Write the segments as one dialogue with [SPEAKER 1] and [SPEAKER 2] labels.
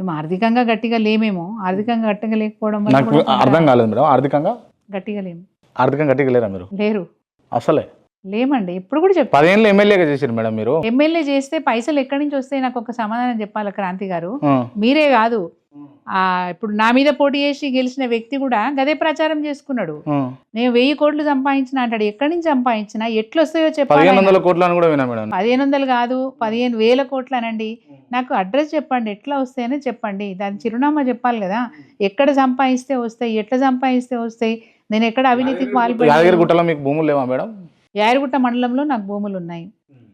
[SPEAKER 1] మేము ఆర్థికంగా గట్టిగా లేమేమో. ఆర్థికంగా గట్టిగా లేకపోవడం వల్ల
[SPEAKER 2] నాకు
[SPEAKER 1] కూడా
[SPEAKER 2] అర్థం కాలేదు మేడం. ఆర్థికంగా?
[SPEAKER 1] గట్టిగా లేము.
[SPEAKER 2] ఆర్థికంగా గట్టిగా లేరా మీరు?
[SPEAKER 1] లేరు.
[SPEAKER 2] అసలే?
[SPEAKER 1] లేమండి. ఎప్పుడు కూడా చెప్పారు.
[SPEAKER 2] పదేళ్ళు ఎమ్మెల్యేగా చేశారు మేడం మీరు.
[SPEAKER 1] ఎమ్మెల్యే చేస్తే పైసలు ఎక్కడి నుంచి వస్తాయి? నాకు ఒక సమాధానం చెప్పాలి క్రాంతి గారు. మీరే కాదు. ఇప్పుడు నా మీద పోటీ చేసి గెలిచిన వ్యక్తి కూడా గదే ప్రచారం చేసుకున్నాడు. నేను వెయ్యి కోట్లు సంపాదించిన అంటాడు ఎక్కడి నుంచి సంపాదించినా ఎట్లా వస్తాయో చెప్పాలి
[SPEAKER 2] పదిహేను. వందల
[SPEAKER 1] కాదు పదిహేను వేల కోట్లు అనండి నాకు అడ్రస్ చెప్పండి ఎట్లా వస్తాయని చెప్పండి. దాని చిరునామా చెప్పాలి కదా. ఎక్కడ సంపాదిస్తే వస్తాయి ఎట్లా సంపాదిస్తే వస్తాయి? నేను ఎక్కడ అవినీతికి పాల్పడి
[SPEAKER 2] గుట్టలో మీకు భూములు లేవా మేడం?
[SPEAKER 1] యారుగుట్ట మండలంలో నాకు భూములు ఉన్నాయి.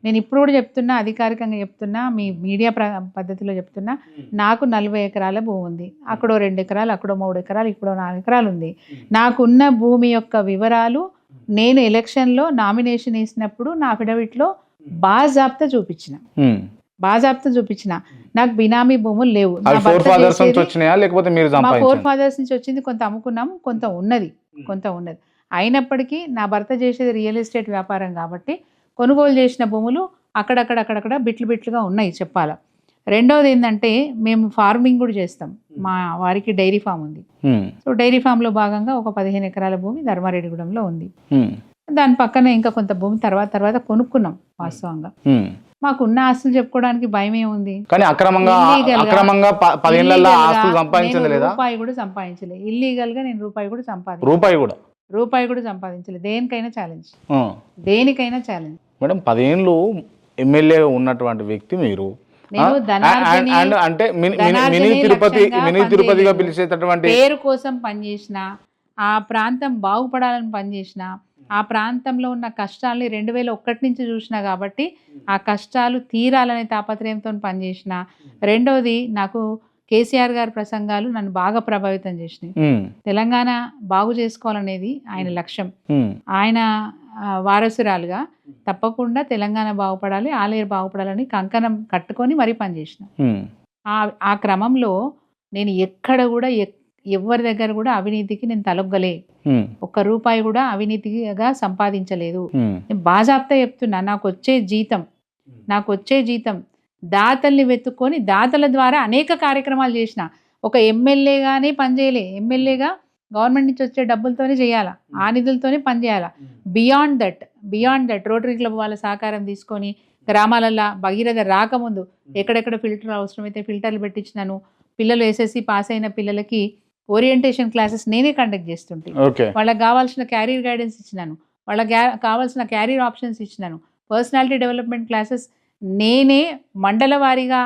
[SPEAKER 1] నేను ఇప్పుడు కూడా చెప్తున్నా అధికారికంగా చెప్తున్నా మీ మీడియా పద్ధతిలో చెప్తున్నా నాకు నలభై ఎకరాల భూమి ఉంది. అక్కడో రెండు ఎకరాలు అక్కడో మూడు ఎకరాలు ఇక్కడో నాలుగు ఎకరాలు ఉంది. నాకున్న భూమి యొక్క వివరాలు నేను ఎలక్షన్లో నామినేషన్ వేసినప్పుడు నా అఫిడవిట్లో బాజాబ్తా చూపించిన. బాజాబ్తా చూపించిన. నాకు బినామీ భూములు లేవు.
[SPEAKER 2] లేకపోతే
[SPEAKER 1] మా ఫోర్ ఫాదర్స్ నుంచి వచ్చింది కొంత అమ్ముకున్నాము కొంత ఉన్నది కొంత ఉన్నది. అయినప్పటికీ నా భర్త చేసేది రియల్ ఎస్టేట్ వ్యాపారం కాబట్టి కొనుగోలు చేసిన భూములు అక్కడక్కడ అక్కడక్కడ బిట్లు బిట్లుగా ఉన్నాయి చెప్పాల. రెండవది ఏంటంటే మేము ఫార్మింగ్ కూడా చేస్తాం. మా వారికి డైరీ ఫామ్ ఉంది. సో డైరీ ఫామ్లో భాగంగా ఒక పదిహేను ఎకరాల భూమి ధర్మారెడ్డిగూడెంలో ఉంది. దాని పక్కన ఇంకా కొంత భూమి తర్వాత తర్వాత కొనుక్కున్నాం వాస్తవంగా. మాకు ఉన్న ఆస్తులు చెప్పుకోవడానికి భయం ఏముంది
[SPEAKER 2] కానీ అక్రమంగా అక్రమంగా ఆస్తులు లేదా?
[SPEAKER 1] రూపాయి కూడా సంపాదించలేదు ఇల్లీగల్గా నేను రూపాయి కూడా సంపాదించలేదు
[SPEAKER 2] రూపాయి కూడా?
[SPEAKER 1] రూపాయి కూడా సంపాదించలేదు దేనికైనా ఛాలెంజ్. దేనికైనా ఛాలెంజ్
[SPEAKER 2] మేడం పదేళ్ళు ఎమ్మెల్యే ఉన్నటువంటి వ్యక్తి మీరు. అంటే మినీ- తిరుపతి మినీ తిరుపతిగా. పిలిచేటటువంటి
[SPEAKER 1] పేరు కోసం పనిచేసిన ఆ ప్రాంతం బాగుపడాలని పనిచేసిన ఆ ప్రాంతంలో ఉన్న కష్టాలని రెండు వేల ఒకటి నుంచి చూసిన కాబట్టి ఆ కష్టాలు తీరాలనే తాపత్రయంతో పనిచేసిన. రెండవది నాకు కేసీఆర్ గారి ప్రసంగాలు నన్ను బాగా ప్రభావితం చేసినాయి. తెలంగాణ బాగు చేసుకోవాలనేది ఆయన లక్ష్యం. ఆయన వారసురాలుగా తప్పకుండా తెలంగాణ బాగుపడాలి ఆలయ బాగుపడాలని కంకణం కట్టుకొని మరీ పనిచేసిన ఆ క్రమంలో నేను ఎక్కడ కూడా ఎవరి దగ్గర కూడా అవినీతికి నేను తలొగ్గలే. ఒక్క రూపాయి కూడా అవినీతిగా సంపాదించలేదు. నేను బాజాప్తా చెప్తున్నా నాకు వచ్చే జీతం నాకు వచ్చే జీతం దాతల్ని వెతుక్కొని దాతల ద్వారా అనేక కార్యక్రమాలు చేసిన. ఒక ఎమ్మెల్యేగానే పనిచేయలే ఎమ్మెల్యేగా గవర్నమెంట్ నుంచి వచ్చే డబ్బులతోనే చేయాలా? ఆ నిధులతోనే పనిచేయాలా beyond that. Beyond that rotary club వాళ్ళ సహకారం తీసుకొని గ్రామాలల్లో భగీరథ రాకముందు ఎక్కడెక్కడ ఫిల్టర్ అవసరమైతే ఫిల్టర్లు పెట్టించినాను. పిల్లలు ఎస్ఎస్సి పాస్ అయిన పిల్లలకి ఓరియంటేషన్ క్లాసెస్ నేనే కండక్ట్ చేస్తుంటే. వాళ్ళకి కావాల్సిన క్యారియర్ గైడెన్స్ ఇచ్చినాను. వాళ్ళకి కావాల్సిన క్యారియర్ ఆప్షన్స్ ఇచ్చినాను. పర్సనాలిటీ డెవలప్మెంట్ క్లాసెస్ నేనే మండల వారీగా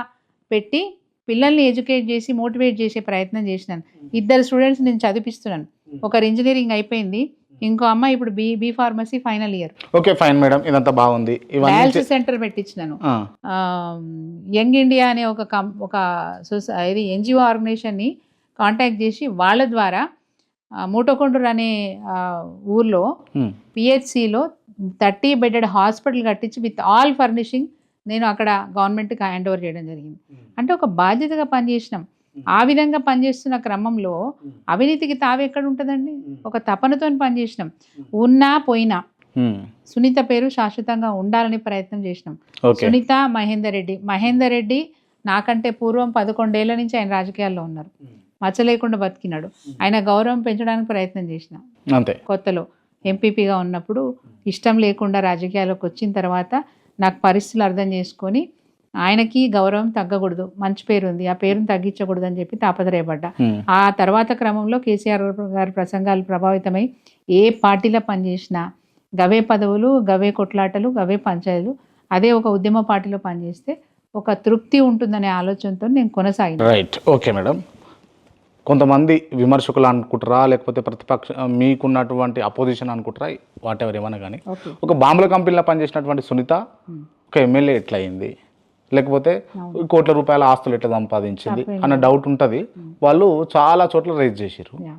[SPEAKER 1] పెట్టి పిల్లల్ని ఎడ్యుకేట్ చేసి మోటివేట్ చేసే ప్రయత్నం చేసినాను. ఇద్దరు స్టూడెంట్స్ నేను చదివిస్తున్నాను ఒకరు ఇంజనీరింగ్ అయిపోయింది. ఇంకో అమ్మాయి ఇప్పుడు B B pharmacy final year.
[SPEAKER 2] Okay fine madam. ఇదంతా బాగుంది.
[SPEAKER 1] డయాలసిస్ సెంటర్ పెట్టించినాను. యంగ్ ఇండియా అనే ఒక కం ఒక సొసై ఇది ఎన్జిఓ ఆర్గనైజేషన్ని కాంటాక్ట్ చేసి వాళ్ళ ద్వారా మూటకొండూరు అనే ఊర్లో పిహెచ్సిలో థర్టీ బెడెడ్ హాస్పిటల్ కట్టించి విత్ ఆల్ ఫర్నిషింగ్ నేను అక్కడ గవర్నమెంట్కి హ్యాండ్ ఓవర్ చేయడం జరిగింది. అంటే ఒక బాధ్యతగా పనిచేసినాం. ఆ విధంగా పనిచేస్తున్న క్రమంలో అవినీతికి తావు ఎక్కడ ఉంటుందండి? ఒక తపనతో పనిచేసినాం. ఉన్నా పోయినా. సునీత పేరు శాశ్వతంగా ఉండాలని ప్రయత్నం చేసినాం. సునీత మహేందర్ రెడ్డి. మహేందర్ రెడ్డి నాకంటే పూర్వం పదకొండేళ్ళ నుంచి ఆయన రాజకీయాల్లో ఉన్నారు. మచ్చ లేకుండా బతికినాడు. ఆయన గౌరవం పెంచడానికి ప్రయత్నం చేసిన.
[SPEAKER 2] అంతే.
[SPEAKER 1] కొత్తలో ఎంపీపీగా ఉన్నప్పుడు ఇష్టం లేకుండా రాజకీయాల్లోకి వచ్చిన తర్వాత నాకు పరిస్థితులు అర్థం చేసుకొని ఆయనకి గౌరవం తగ్గకూడదు. మంచి పేరు ఉంది ఆ పేరును తగ్గించకూడదు అని చెప్పి తాపత్రయపడ్డా. ఆ తర్వాత క్రమంలో కేసీఆర్ గారి ప్రసంగాలు ప్రభావితమై ఏ పార్టీలో పనిచేసినా గవే పదవులు గవే కొట్లాటలు గవే పంచాయతీలు అదే ఒక ఉద్యమ పార్టీలో పనిచేస్తే ఒక తృప్తి ఉంటుందనే ఆలోచనతో నేను కొనసాగిన
[SPEAKER 2] రైట్. Okay madam. కొంతమంది విమర్శకులు అనుకుంటారా? లేకపోతే ప్రతిపక్ష మీకున్నటువంటి అపోజిషన్ అనుకుంటారా? వాట్ ఎవర్ ఏమన్నా కానీ ఒక బాంబుల కంపెనీలో పనిచేసినటువంటి సునీత. ఒక ఎమ్మెల్యే ఎట్లా అయింది లేకపోతే. కోట్ల రూపాయల ఆస్తులు ఎట్లా సంపాదించింది అన్న డౌట్ ఉంటుంది. వాళ్ళు చాలా చోట్ల రైజ్ చేసిర్రు.
[SPEAKER 1] యా.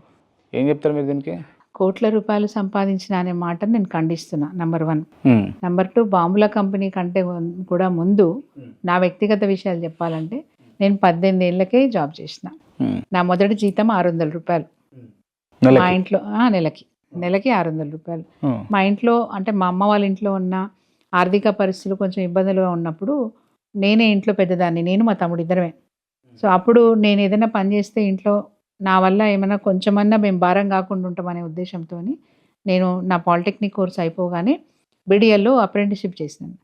[SPEAKER 2] ఏం చెప్తారు మీరు దీనికి?
[SPEAKER 1] కోట్ల రూపాయలు సంపాదించిన అనే మాటను నేను ఖండిస్తున్నా నంబర్ వన్. నెంబర్ టూ బాంబుల కంపెనీ కంటే కూడా ముందు నా వ్యక్తిగత విషయాలు చెప్పాలంటే నేను పద్దెనిమిది ఏళ్ళకే జాబ్ చేసిన. నా మొదటి జీతం ఆరు వందల రూపాయలు. మా ఇంట్లో నెలకి. నెలకి ఆరు వందల రూపాయలు. మా ఇంట్లో అంటే మా అమ్మ వాళ్ళ ఇంట్లో ఉన్న ఆర్థిక పరిస్థితులు కొంచెం ఇబ్బందులుగా ఉన్నప్పుడు నేనే ఇంట్లో పెద్దదాన్ని నేను మా తమ్ముడు ఇద్దరమే. సో అప్పుడు నేను ఏదైనా పని చేస్తే ఇంట్లో నా వల్ల ఏమైనా కొంచెమన్నా మేము భారం కాకుండా ఉంటామనే ఉద్దేశంతో నేను నా పాలిటెక్నిక్ కోర్స్ అయిపోగానే బీడిఎల్లో అప్రెంటిస్షిప్ చేసినాను